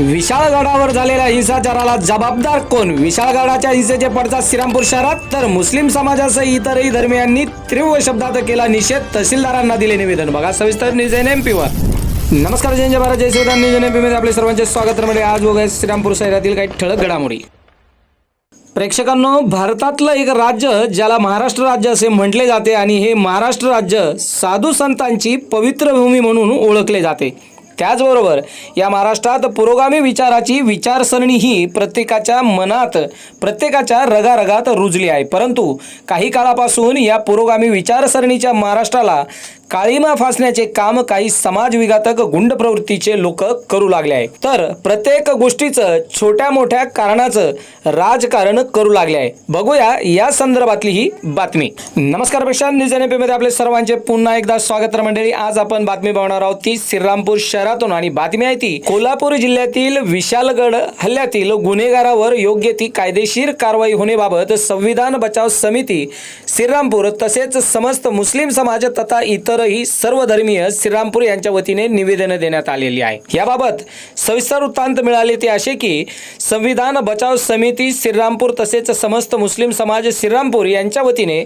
विशाळगडावर झालेल्या हिंसाचाराला जबाबदार कोण? विशाळगडाच्या हिंसेचे पडतात श्रीरामपूर शहरात? तर मुस्लिम समाजासह इतरही धर्मियांनी तीव्र शब्दात केला निषेध. तहसीलदारांना दिले निवेदन. बघा सविस्तर न्यूज एन एम वर. नमस्कार जय जय भारत जय श्रीराम. न्यूज एन एममध्ये आपले सर्वांचे स्वागत. म्हणजे आज बघा श्रीरामपूर शहरातील काही ठळक घडामोडी. प्रेक्षकांनो भारतातलं एक राज्य ज्याला महाराष्ट्र राज्य असे म्हटले जाते आणि हे महाराष्ट्र राज्य साधू संतांची पवित्र भूमी म्हणून ओळखले जाते. त्याचबरोबर या महाराष्ट्रात पुरोगामी विचाराची विचारसरणी ही प्रत्येकाच्या मनात प्रत्येकाच्या रगारगात रुजली आहे. परंतु काही काळापासून या पुरोगामी विचारसरणीच्या महाराष्ट्राला काळीमा फासण्याचे काम काही समाजविघातक गुंड प्रवृत्तीचे लोक करू लागले आहे तर प्रत्येक गोष्टीचं छोट्या मोठ्या कारणाचं राजकारण करू लागले आहे. बघूया या संदर्भातली ही बातमी. नमस्कार प्रशांत न्यूजमध्ये आपले सर्वांचे पुन्हा एकदा स्वागत मंडळी आज आपण बातमी पाहणार आहोत ती श्रीरामपूर शहरातून आणि बातमी आहे ती कोल्हापूर जिल्ह्यातील विशालगड हल्ल्यातील गुन्हेगारावर योग्य ती कायदेशीर कारवाई होण्याबाबत संविधान बचाव समिती श्रीरामपूर तसेच समस्त मुस्लिम समाज तथा इतरही सर्व धर्मीय श्रीरामपूर यांच्या वतीने निवेदन देण्यात आलेली आहे. याबाबत सविस्तर वृत्तांत मिळाले ते असे की संविधान बचाव समिती श्रीरामपूर तसेच समस्त मुस्लिम समाज श्रीरामपूर यांच्या वतीने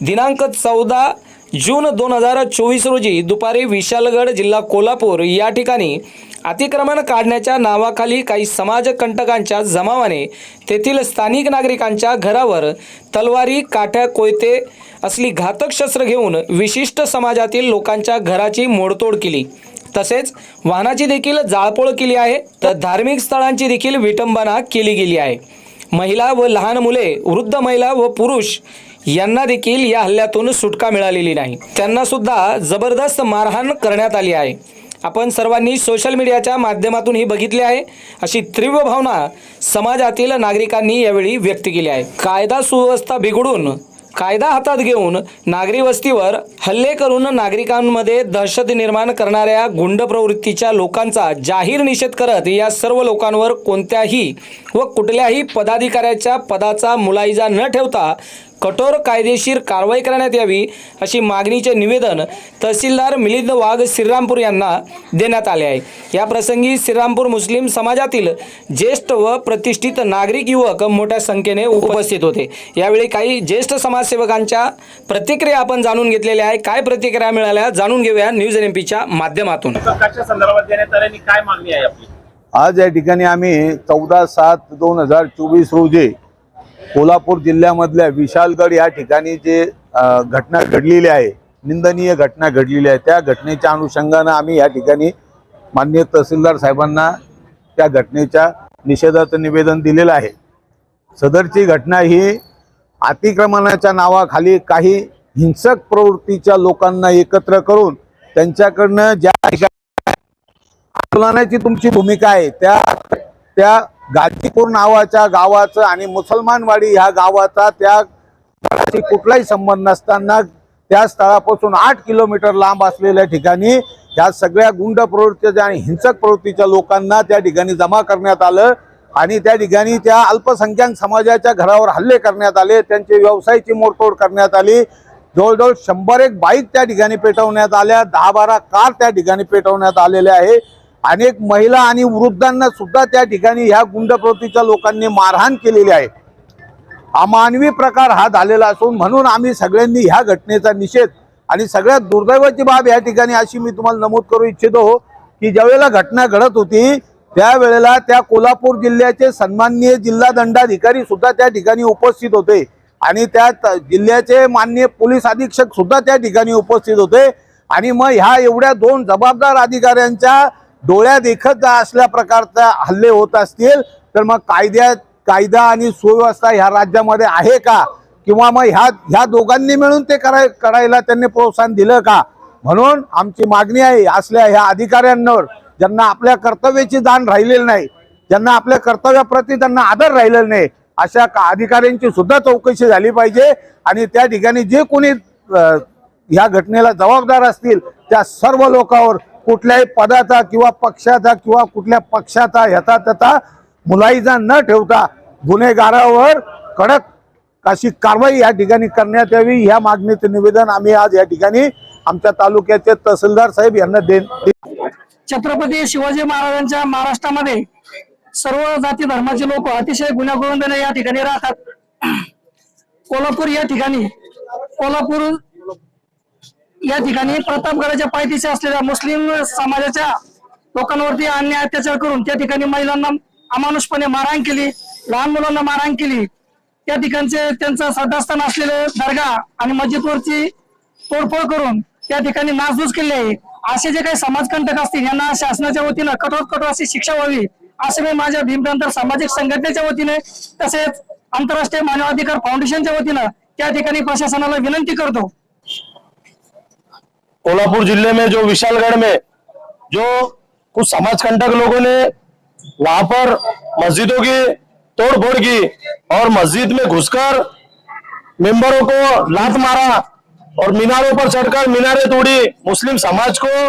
दिनांक चौदा जून दोन हजार चोवीस रोजी दुपारी विशालगड जिल्हा कोल्हापूर या ठिकाणी अतिक्रमण काढण्याच्या नावाखाली काही समाजकंटकांच्या जमावाने तेथील स्थानिक नागरिकांच्या घरावर तलवारी काठ्या कोयते असली घातक शस्त्र घेऊन विशिष्ट समाजातील लोकांच्या घराची मोडतोड केली. तसेच वाहनाची देखील जाळपोळ केली आहे तर धार्मिक स्थळांची देखील विटंबना केली गेली आहे. महिला व लहान मुले वृद्ध महिला व पुरुष यांना देखील या हल्ल्यातून सुटका मिळालेली नाही. त्यांना सुद्धा जबरदस्त मारहाण करण्यात आली आहे. आपण सर्वांनी सोशल मीडियाच्या माध्यमातून ही बघितली आहे अशी तीव्र भावना समाजातील नागरिकांनी यावेळी व्यक्त केली आहे. कायदा सुव्यवस्था बिघडून कायदा हातात घेऊन नागरी वस्तीवर हल्ले करून नागरिकांमध्ये दहशत निर्माण करणाऱ्या गुंड प्रवृत्तीच्या लोकांचा जाहीर निषेध करत या सर्व लोकांवर कोणत्याही व कुठल्याही पदाधिकाऱ्याच्या पदाचा मुलायजा न ठेवता कठोर कायदेशीर कारवाई करण्यात यावी अशी मागणीचे निवेदन तहसीलदार मिलिंद वाघ श्रीरामपूर यांना देण्यात आले आहे. या प्रसंगी श्रीरामपूर मुस्लिम समाजातील ज्येष्ठ व प्रतिष्ठित नागरिक युवक मोठ्या संख्येने उपस्थित होते. यावेळी काही ज्येष्ठ समाजसेवकांच्या प्रतिक्रिया आपण जाणून घेतलेल्या आहे. काय प्रतिक्रिया मिळाल्या जाणून घेऊया न्यूज एन पीच्या माध्यमातून. कशा संदर्भात देण्यात आले आणि काय मागणी आहे आपली? आज या ठिकाणी आम्ही चौदा सात दोन हजार चोवीस रोजी कोल्हापूर जिल्ह्यामधल्या विशालगड या ठिकाणी जे घटना घडलेली आहे निंदनीय घटना घडलेली आहे त्या घटनेच्या अनुषंगानं आम्ही या ठिकाणी माननीय तहसीलदार साहेबांना त्या घटनेच्या निषेधाचं निवेदन दिलेलं आहे. सदरची घटना ही अतिक्रमणाच्या नावाखाली काही हिंसक प्रवृत्तीच्या लोकांना एकत्र करून त्यांच्याकडनं ज्या ठिकाणी आंदोलनाची तुमची भूमिका आहे त्या त्या गाजीपूर नावाच्या गावाचं आणि मुसलमानवाडी ह्या गावाचा त्या स्थळाशी कुठलाही संबंध नसताना त्या स्थळापासून आठ किलोमीटर लांब असलेल्या ठिकाणी ह्या सगळ्या गुंड प्रवृत्तीच्या आणि हिंसक प्रवृत्तीच्या लोकांना त्या ठिकाणी जमा करण्यात आलं. आणि त्या ठिकाणी त्या अल्पसंख्याक समाजाच्या घरावर हल्ले करण्यात आले. त्यांचे व्यवसायाची मोडतोड करण्यात आली. जवळजवळ शंभर एक बाईक त्या ठिकाणी पेटवण्यात आल्या. दहा बारा कार त्या ठिकाणी पेटवण्यात आलेल्या आहे. अनेक महिला आणि वृद्धांना सुद्धा त्या ठिकाणी ह्या गुंडप्रवृत्तीच्या लोकांनी मारहाण केलेली आहे. अमानवी प्रकार हा झालेला असून म्हणून आम्ही सगळ्यांनी ह्या घटनेचा निषेध आणि सगळ्यात दुर्दैवाची बाब या ठिकाणी अशी मी तुम्हाला नमूद करू इच्छितो की ज्यावेळेला घटना घडत होती त्यावेळेला त्या कोल्हापूर जिल्ह्याचे सन्माननीय जिल्हा दंडाधिकारी सुद्धा त्या ठिकाणी उपस्थित होते आणि त्या जिल्ह्याचे माननीय पोलीस अधीक्षक सुद्धा त्या ठिकाणी उपस्थित होते. आणि मग ह्या एवढ्या दोन जबाबदार अधिकाऱ्यांच्या डोळ्या देखत असल्या प्रकारचा हल्ले होत असतील तर मग कायद्यात कायदा आणि सुव्यवस्था ह्या राज्यामध्ये आहे का? किंवा मग ह्या ह्या दोघांनी मिळून ते कराय करायला त्यांनी प्रोत्साहन दिलं का? म्हणून आमची मागणी आहे असल्या ह्या अधिकाऱ्यांवर ज्यांना आपल्या कर्तव्याची जाण राहिलेली नाही ज्यांना आपल्या कर्तव्याप्रती त्यांना आदर राहिलेला नाही अशा का- अधिकाऱ्यांची सुद्धा चौकशी झाली पाहिजे आणि त्या ठिकाणी जे कोणी ह्या घटनेला जबाबदार असतील त्या सर्व लोकांवर कुठल्याही पदाचा किंवा पक्षाचा किंवा कुठल्या पक्षाचा ह्याचा त्याचा मुलाईजा न ठेवता गुन्हेगारावर कडक अशी कारवाई या ठिकाणी करण्यात यावी ह्या मागणीचं निवेदन आम्ही आज या ठिकाणी आमच्या तालुक्याचे तहसीलदार साहेब यांना देण छत्रपती शिवाजी महाराजांच्या महाराष्ट्रामध्ये सर्व जाती धर्माचे लोक अतिशय गुण्यागोविंदाने या ठिकाणी राहतात. कोल्हापूर या ठिकाणी कोल्हापूर या ठिकाणी प्रतापगडाच्या पायथीशी असलेल्या मुस्लिम समाजाच्या लोकांवरती अन्याय अत्याचार करून त्या ठिकाणी महिलांना अमानुषपणे मारहाण केली लहान मुलांना मारहाण केली. त्या ठिकाणचे त्यांचं श्रद्धास्थान असलेले दर्गा आणि मस्जिदवरची तोडफोड करून त्या ठिकाणी नासधूस केली आहे. असे जे काही समाजकंटक असतील यांना शासनाच्या वतीनं कठोर कठोर अशी शिक्षा व्हावी असे मी माझ्या भीमप्रांतर सामाजिक संघटनेच्या वतीने तसेच आंतरराष्ट्रीय मानवाधिकार फाउंडेशनच्या वतीनं त्या ठिकाणी प्रशासनाला विनंती करतो. कोल्हापुर ज़िले में, जो विशालगढ़ में, जो कुछ समाज कंटक लोगों ने वहाँ पर मस्जिदों की तोड़फोड़ की और मस्जिद में घुसकर मेंबरों को लात मारा और मीनारों पर चढ़कर मीनारे तोड़ी, मुस्लिम समाज को,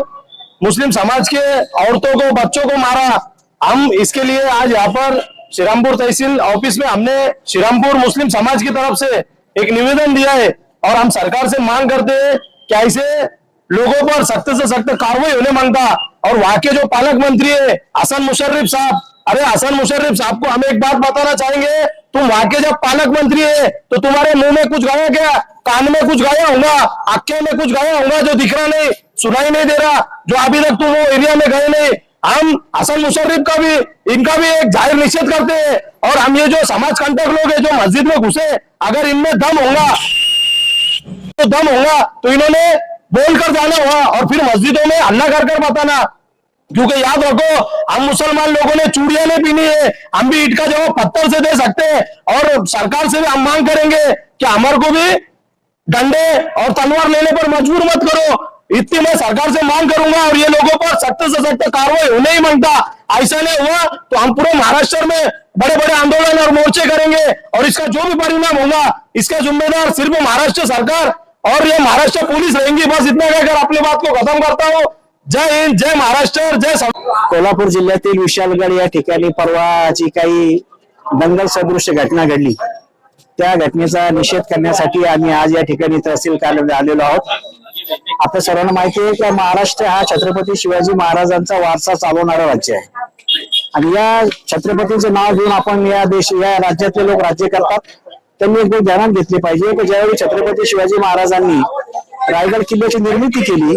मुस्लिम समाज के औरतों को, बच्चों को मारा। हम इसके लिए आज यहाँ पर श्रीरामपुर तहसील ऑफ़िस में हमने श्रीरामपुर मुस्लिम समाज की तरफ़ से एक निवेदन दिया है और हम सरकार से मांग करते हैं कि ऐसे लोगों पर सख्त से सख्त कार्रवाई होने माँगता। और वहाँ के जो पालक मंत्री है, हसन मुशर्रिफ साहब, अरे हसन मुशर्रिफ साहब को हम एक बात बताना चाहेंगे, तुम वहाँ के जब पालक मंत्री है तो तुम्हारे मुँह में कुछ गया क्या? कान में कुछ गया होगा? आँखें में कुछ गया होगा जो दिख रहा नहीं, सुनाई नहीं दे रहा, जो अभी तक तुम वो एरिया में गए नहीं? हम हसन मुशर्रिफ का भी, इनका भी एक ज़ाहिर निषेध करते हैं। और हम ये जो समाज कंटक लोग है, जो मस्जिद में घुसे, अगर इनमें दम होगा तो दम होगा तो इन्होंने बोलकर जाना होगा और फिर मस्जिदों में हल्ला कर कर बताना। क्योंकि याद रखो, हम मुसलमान लोगों ने चूड़िया नहीं पीनी है, हम भी ईट का जवाब पत्थर से दे सकते हैं और सरकार से भी हम मांग करेंगे कि हमारे को भी डंडे और तलवार लेने पर मजबूर मत करो। इतनी मैं सरकार से मांग करूँगा और ये लोगों पर सख्त से सख्त कार्रवाई होने ही माँगता। ऐसा नहीं हुआ तो हम पूरे महाराष्ट्र में बड़े बड़े आंदोलन और मोर्चे करेंगे और इसका जो भी परिणाम होगा, इसका जिम्मेदार सिर्फ़ महाराष्ट्र सरकार और ये महाराष्ट्र पुलिस रहेंगी बस इतना कहकर अपनी बात को खत्म करता हूँ। जय हिंद जय महाराष्ट्र जय कोल्हापूर जिल्ह्यातील विशालगड या ठिकाणी परवा जी काही दंगल सदृश घटना घडली. त्या घटनेचा निषेध करण्यासाठी आम्ही आज या ठिकाणी तहसील कार्यालयात आलेलो आहोत. आता सर्वांना माहिती आहे की महाराष्ट्र हा छत्रपती शिवाजी महाराजांचा वारसा चालवणारा राज्य आहे. आणि या छत्रपतीचं नाव घेऊन आपण या देश या राज्यातले लोक राज्य करतात. त्यांनी एकदम गोष्ट ध्यानात पाहिजे की ज्यावेळी छत्रपती शिवाजी महाराजांनी रायगड किल्ल्याची निर्मिती केली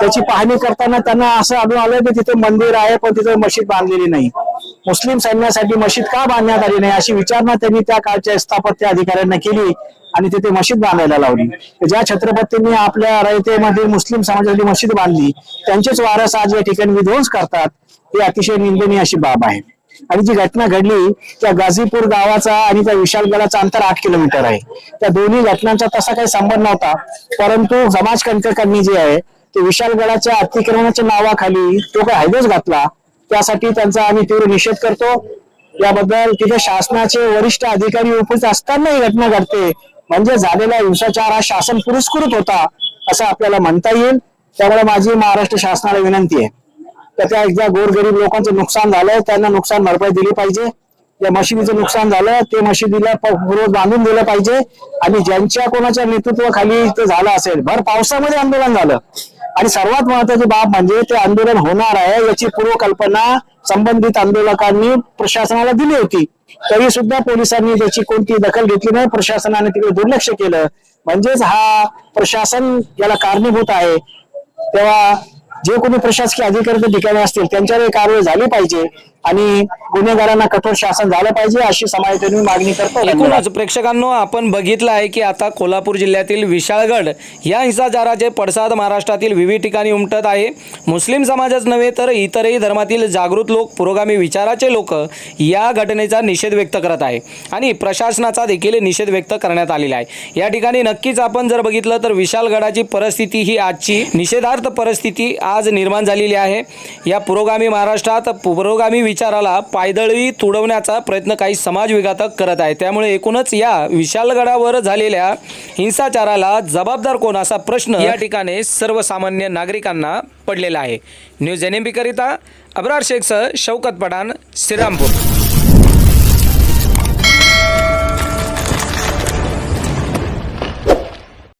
त्याची पाहणी करताना त्यांना असं आढळून आलं की तिथे मंदिर आहे पण तिथे मशीद बांधलेली नाही. मुस्लिम सैन्यासाठी मशीद का बांधण्यात आली नाही अशी विचारणा त्यांनी त्या काळच्या स्थापत्य अधिकाऱ्यांना केली आणि तिथे मशीद बांधायला लावली. ज्या छत्रपतींनी आपल्या रयतेमध्ये मुस्लिम समाजाची मशीद बांधली त्यांचेच वारस आज या ठिकाणी विध्वंस करतात ही अतिशय निंदनीय अशी बाब आहे. आणि जी घटना घडली त्या गाझीपूर गावाचा आणि त्या विशालगडाचा अंतर आठ किलोमीटर आहे. त्या दोन्ही घटनांचा तसा काही संबंध नव्हता परंतु समाज कंटकांनी जे आहे ते विशालगडाच्या अतिक्रमणाच्या नावाखाली तो काही हायवेच घातला. त्यासाठी त्यांचा आम्ही तीव्र निषेध करतो. याबद्दल तिथे शासनाचे वरिष्ठ अधिकारी उपस्थित असताना ही घटना घडते. म्हणजे झालेला हिंसाचार हा शासन पुरस्कृत होता असं आपल्याला म्हणता येईल. त्यामुळे माझी महाराष्ट्र शासनाला विनंती आहे. तर त्या एकदा गोरगरीब लोकांचं नुकसान झालं त्यांना नुकसान भरपाई दिली पाहिजे. या मशिदीचं नुकसान झालं ते मशिदीला रोज पूर्व बांधून दिलं पाहिजे. आणि ज्यांच्या कोणाच्या नेतृत्वाखाली ते झालं असेल भर पावसामध्ये आंदोलन झालं. आणि सर्वात महत्वाची बाब म्हणजे ते आंदोलन होणार आहे याची पूर्वकल्पना संबंधित आंदोलकांनी प्रशासनाला दिली होती. तरी सुद्धा पोलिसांनी त्याची कोणती दखल घेतली नाही प्रशासनाने तिकडे दुर्लक्ष केलं. म्हणजेच हा प्रशासन याला कारणीभूत आहे तेव्हा जे कोणी प्रशासकीय अधिकारी ठिकाणी असतील त्यांच्यावर कारवाई झाली पाहिजे. आणि गुन्हेगारांना कठोर शासन झालं पाहिजे अशी समाजाने मागणी करतो. एकूणच प्रेक्षकांनो आपण बघितलं आहे की आता कोल्हापूर जिल्ह्यातील विशाळगड या हिंसाचाराचे पडसाद महाराष्ट्रातील विविध ठिकाणी उमटत आहे. मुस्लिम समाजच नव्हे तर इतरही धर्मातील जागृत लोक पुरोगामी विचाराचे लोक या घटनेचा निषेध व्यक्त करत आहे. आणि प्रशासनाचा देखील निषेध व्यक्त करण्यात आलेला आहे. या ठिकाणी नक्कीच आपण जर बघितलं तर विशालगडाची परिस्थिती ही आजची निषेधार्थ परिस्थिती आज निर्माण झालेली आहे. या पुरोगामी महाराष्ट्रात पुरोगामी विचाराला पायदळी तुडवण्याचा प्रयत्न काही समाजविघातक करत आहे. त्यामुळे एकूणच या विशालगडावर झालेल्या हिंसाचाराला जबाबदार कोण असा प्रश्न या ठिकाणी सर्वसामान्य नागरिकांना पडलेला आहे. न्यूज एन एम करिता अब्रार शेखसह शौकत पठाण श्रीरामपूर.